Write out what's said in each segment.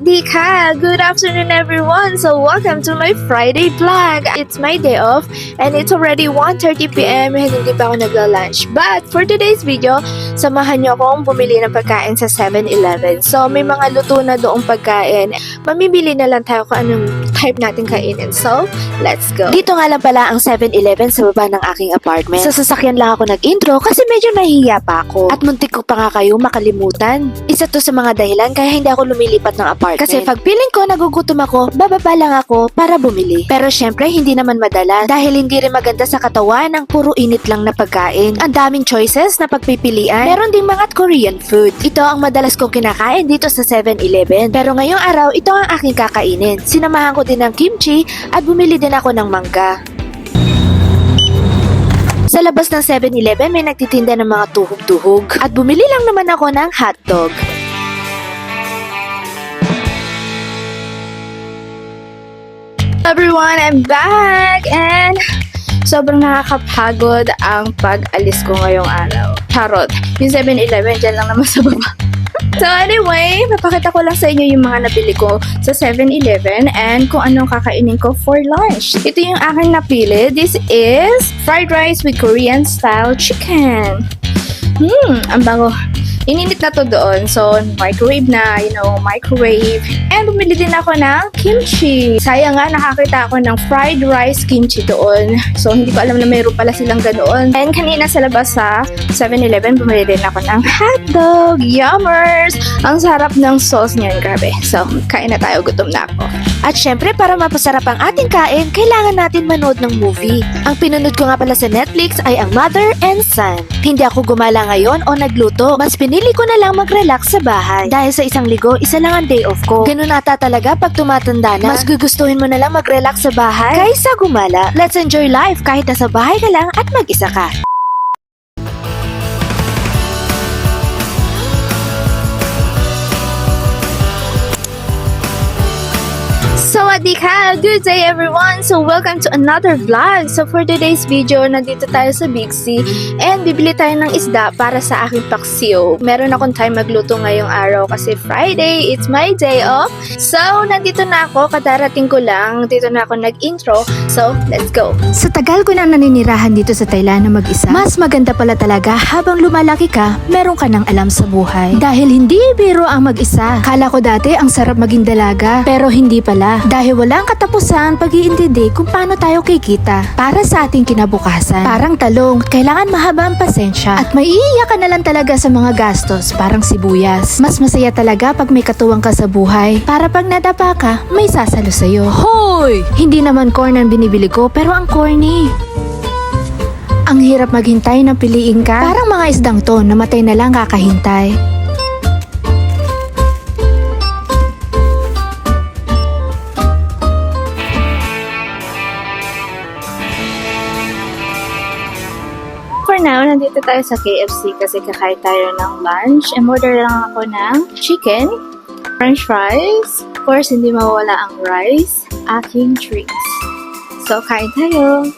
Sawadika! Good afternoon everyone! So welcome to my Friday vlog! It's my day off and it's already 1.30pm and hindi pa ako nagla-lunch. But for today's video, samahan niyo akong bumili ng pagkain sa 7-Eleven. So may mga luto na doong pagkain. Mamibili na lang tayo kung anong type natin kainin. So, let's go! Dito nga lang pala ang 7-Eleven sa baba ng aking apartment. Sa sasakyan lang ako nag-intro kasi medyo nahihiya pa ako. At muntik ko pa nga kayo makalimutan. Isa to sa mga dahilan kaya hindi ako lumilipat ng apartment. Kasi pag feeling ko nagugutom ako, bababa lang ako para bumili. Pero syempre hindi naman madala dahil hindi rin maganda sa katawan ang puro init lang na pagkain. Ang daming choices na pagpipilian. Meron ding mga Korean food. Ito ang madalas kong kinakain dito sa 7-Eleven. Pero ngayong araw, ito ang aking kakainin. Sinamahan ko din ng kimchi at bumili din ako ng mangga. Sa labas ng 7-Eleven may nagtitinda ng mga tuhog-tuhog. At bumili lang naman ako ng hotdog. Everyone, I'm back! And sobrang nakakapagod ang pag-alis ko ngayong araw. Charot. Yung 7-Eleven, dyan lang naman sa baba. So anyway, papakita ko lang sa inyo yung mga nabili ko sa 7-Eleven and kung anong kakainin ko for lunch. Ito yung aking napili. This is fried rice with Korean style chicken. Hmm, ang bango. Ininit na to doon. So, microwave na, you know, microwave. And bumili din ako ng kimchi. Sayang nga, nakakita ako ng fried rice kimchi doon. So, hindi ko alam na mayroon pala silang ganoon. And kanina sa labas sa 7-Eleven, bumili din ako ng hotdog. Yummers! Ang sarap ng sauce niyan, grabe. So, kain na tayo, gutom na ako. At syempre, para mapasarap ang ating kain, kailangan natin manood ng movie. Ang pinunod ko nga pala sa Netflix ay ang Mother and Son. Hindi ako gumala ngayon o nagluto. Mas pinili ko na lang mag-relax sa bahay. Dahil sa isang ligo, isa lang ang day off ko. Ganun ata talaga pag tumatanda na. Mas gugustuhin mo na lang mag-relax sa bahay kaysa gumala. Let's enjoy life kahit nasa bahay ka lang at mag-isa ka. Sawadika! Good day everyone! So welcome to another vlog! So for today's video, nandito tayo sa Big C and bibili tayo ng isda para sa aking paksiw. Meron akong time magluto ngayong araw kasi Friday, it's my day off. So nandito na ako, kadarating ko lang. Dito na ako nag-intro. So let's go! Sa tagal ko nang naninirahan dito sa Thailand na mag-isa, mas maganda pala talaga habang lumalaki ka, meron ka ng alam sa buhay. Dahil hindi biro ang mag-isa. Kala ko dati ang sarap maging dalaga, pero hindi pala. Dahil walang katapusan pag-iintindi kung paano tayo kikita para sa ating kinabukasan. Parang talong, kailangan mahaba ang pasensya at maiiyak ka na lang talaga sa mga gastos, parang sibuyas. Mas masaya talaga pag may katuwang ka sa buhay para pag nadapa ka, may sasalo sa'yo. Hoy! Hindi naman corn ang binibili ko, pero ang corny. Ang hirap maghintay na piliin ka. Parang mga isdang to, namatay na lang kakahintay. Now, nandito tayo sa KFC kasi kakain tayo ng lunch. And order lang ako ng chicken, french fries, of course, hindi mawala ang rice, aking drinks. So, kain tayo!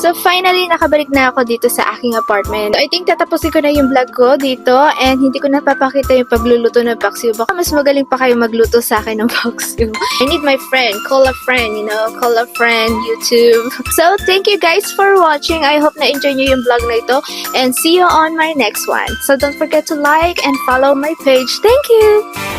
So finally, nakabalik na ako dito sa aking apartment. I think tatapusin ko na yung vlog ko dito and hindi ko napapakita yung pagluluto ng paksiw. Baka mas magaling pa kayo magluto sa akin ng paksiw. I need my friend. Call a friend, you know. Call a friend, YouTube. So thank you guys for watching. I hope na-enjoy nyo yung vlog na ito and see you on my next one. So don't forget to like and follow my page. Thank you!